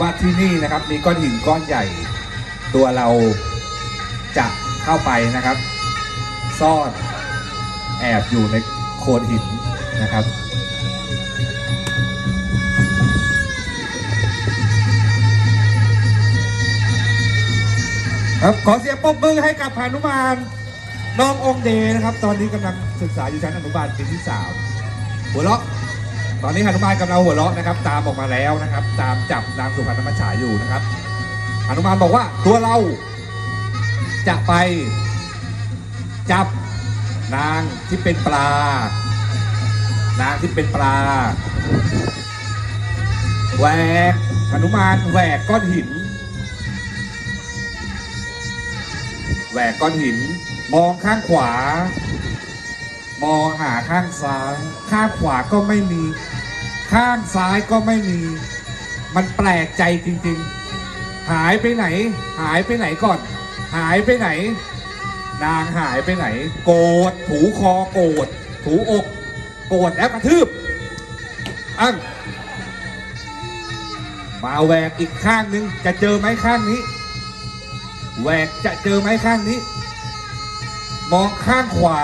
ว่าที่นี่นะครับมีก้อนหินก้อนใหญ่ ตัวเราจะเข้าไปนะครับ ซ่อนแอบอยู่ในโคนหินนะครับครับขอเสียงปรบมือให้กับพานุมานน้ององค์เดนะครับ ตอนนี้กำลังศึกษาอยู่ชั้นอนุบาลปีที่สามหัวเราะ ตอนนี้หนุมานกำลังหัวเราะนะครับ ตามออกมาแล้วนะครับ ตามจับนางสุพรรณมัจฉาอยู่นะครับหนุมานบอกว่าตัวเราจะไปจับนางที่เป็นปลา นางที่เป็นปลาแหวกหนุมานแหวกก้อนหินแหวกก้อนหิน มองข้างขวา มองหาข้างซ้าย ข้างขวาก็ไม่มี ข้างซ้ายก็ไม่มี มันแปลกใจจริงๆ หายไปไหน หายไปไหนก่อน หายไปไหน นางหายไปไหน โกรธถูคอโกรธถูอก โกรธแล้วกระทืบอังมาแหวกอีกข้างนึง จะเจอไหมข้างนี้แหวกจะเจอไหมข้างนี้ มองข้างขวา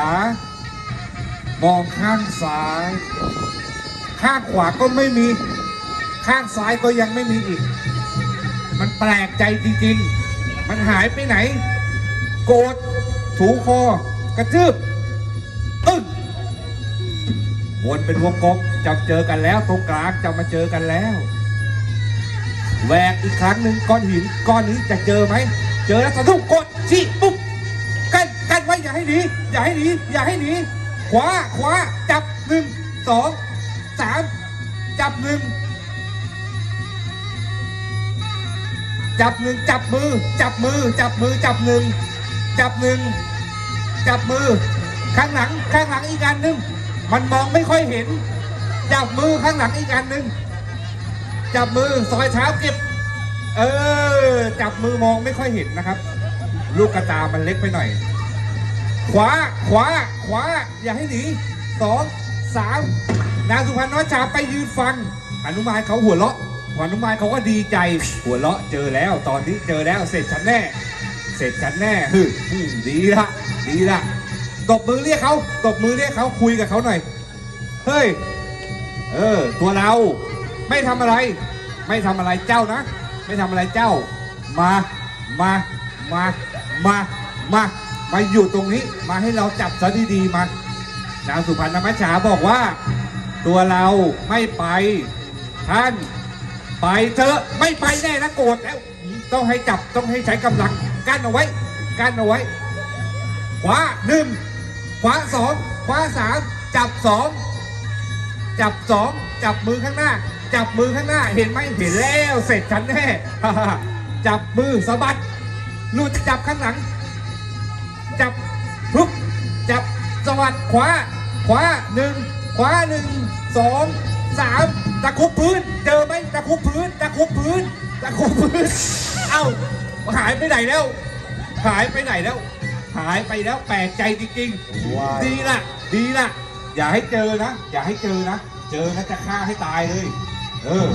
มองข้างซ้าย ข้างขวาก็ไม่มี ข้างซ้ายก็ยังไม่มีอีก มันแปลกใจจริงๆ มันหายไปไหน โกรธถูคอกระทืบอึ้งวนเป็นวงกลมจะเจอกันแล้วตรงกลางจะมาเจอกันแล้วแหวกอีกครั้งหนึ่งก้อนหินก้อนนี้จะเจอไหม เจอแล้วสะดุ้งกดชี้ปุ๊บกันกันไว้อย่าให้หนีอย่าให้หนีอย่าให้หนีขวาขวาจับหนึ่งสอง สามจับหนึ่งจับหนึ่งจับมือ จับมือ จับมือ จับหนึ่งจับหนึ่งจับมือ ข้างหลังข้างหลังอีกอันหนึ่งมันมองไม่ค่อยเห็น จับมือข้างหลังอีกอันหนึ่งจับมือซอยเท้าเก็บ เออ จับมือมองไม่ค่อยเห็นนะครับ ลูกกระตามันเล็กไปหน่อย ขวาขวาขวาอย่าให้หนีสองสาม นางสุพรรณน้อยชาไปยืนฟังหนุมานเขาหัวเราะหนุมานเขาก็ดีใจ หัวเราะเจอแล้ว ตอนนี้เจอแล้วเสร็จฉันแน่ เสร็จฉันแน่ฮึฮึดีละดีละตบมือเรียกเขาตบมือเรียกเขาคุยกับเขาหน่อย เฮ้ย เออ ตัวเรา ไม่ทำอะไร ไม่ทำอะไรเจ้านะ ไม่ทำอะไรเจ้า มา มา มา มา มา มาอยู่ตรงนี้ มาให้เราจับซะดีๆมานางสุพรรณมัจฉาบอกว่า ตัวเราไม่ไป ท่านไปเถอะไม่ไปแน่นะโกรธแล้ว ต้องให้จับต้องให้ใช้กำลังกั้นเอาไว้กั้นเอาไว้ ขวาหนึ่งขวาสองขวาสามจับสองจับสองจับมือข้างหน้า จับมือข้างหน้าเห็นไหมเห็นแล้วเสร็จฉันแน่จับมือสะบัดหลุดจับข้างหลัง จับปุ๊บจับสวัสดขวาขวาหนึ่ง ขวาหนึ่งสองสามตะคุบพื้น เจอไหมตะคุบพื้นตะคุบพื้นตะคุบพื้น เอ้าหายไปไหนแล้ว หายไปไหนแล้ว หายไปแล้วแปลกใจจริงๆ ดีละดีละอย่าให้เจอนะ อย่าให้เจอนะ เจอนะจะฆ่าให้ตายเลย เออ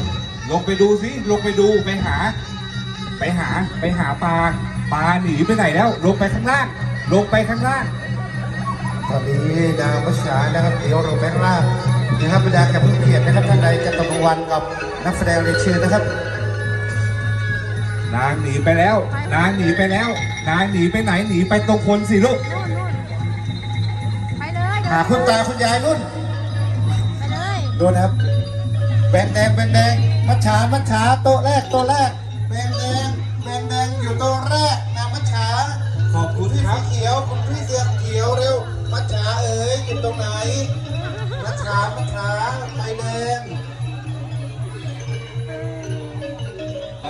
ลงไปดูสิลงไปดูไปหา ไปหาไปหาปลาปลาหนีไปไหนแล้ว ลงไปข้างล่าง ลงไปข้างล่าง ตอนนี้นางมัชชานะครับเดี๋ยวเราแบงค์ล่างนะครับบรรดาแขกผู้มีเกียรตินะครับท่านใดจะตบรางวัลกับนักแสดงเรียนเชิญนะครับ นางหนีไปแล้ว นางหนีไปแล้ว นางหนีไปไหนหนีไปตรงคนสิลูกนู่นนู่นไปเลยหาคุณตาคุณยายนุ่นไปเลย ดูนะครับแบงค์แดงแบงค์แดงมัชชามัชชาโต๊ะแรกโต๊ะแรก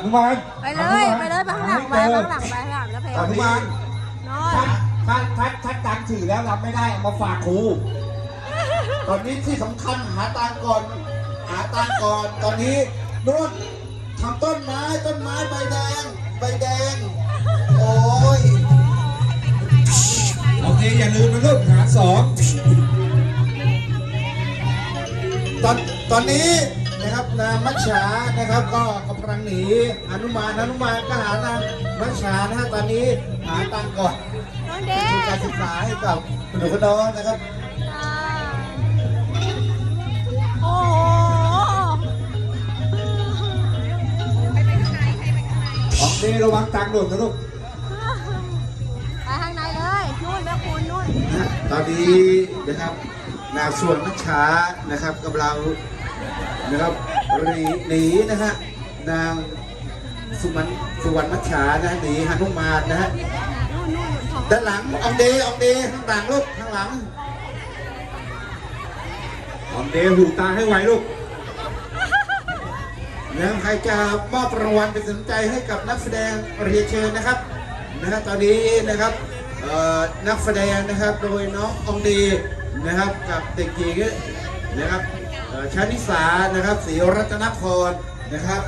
นุมานไปเลยไปเลยไปข้างหลังไปข้างหลังไปข้างหลังแล้วเพลอนุมานนอถ้านถ้าถ้าถ้าจำสื่อแล้วรับไม่ได้เอามาฝากครูตอนนี้ที่สำคัญหาตังค์ก่อน หาตังค์ก่อน ตอนนี้นู่นทำต้นไม้ต้นไม้ใบแดงใบแดง โอ้ยโอเคอย่าลืมนะลูกหาสองตอนตอนนี้ นะครับนางมัชชานะครับ ก็กำลังหนีหนุมานหนุมานก็หานางมัชชานะฮะตอนนี้หาตังค์ก่อนน้องเดทุนการศึกษาให้กับหนูน้องนะครับอ่าโอ้โหออกดีระวังตังค์หล่นนะลูกไปข้างในเลยนู่นแม่คุณนู่นนะฮะตอนนี้นะครับนางส่วนมัชชานะครับกำลัง นะครับหนีหนีนะฮะนางสุวรรณสุวรรณมัชชานะฮะหนีหนุมานนะฮะด้านหลังอองเดอองเดข้างหลังลูกข้างหลังออกเดหูตาให้ไวลูกนะใครจะมอบรางวัลเป็นสนใจให้กับนักแสดงเรียนเชิญนะครับนะฮะตอนนี้นะครับเอ่อนักแสดงนะครับโดยน้องอองเดนะครับกับเด็กหญิงนะครับ ชานิสานะครับศรีรัตนพรนะครับ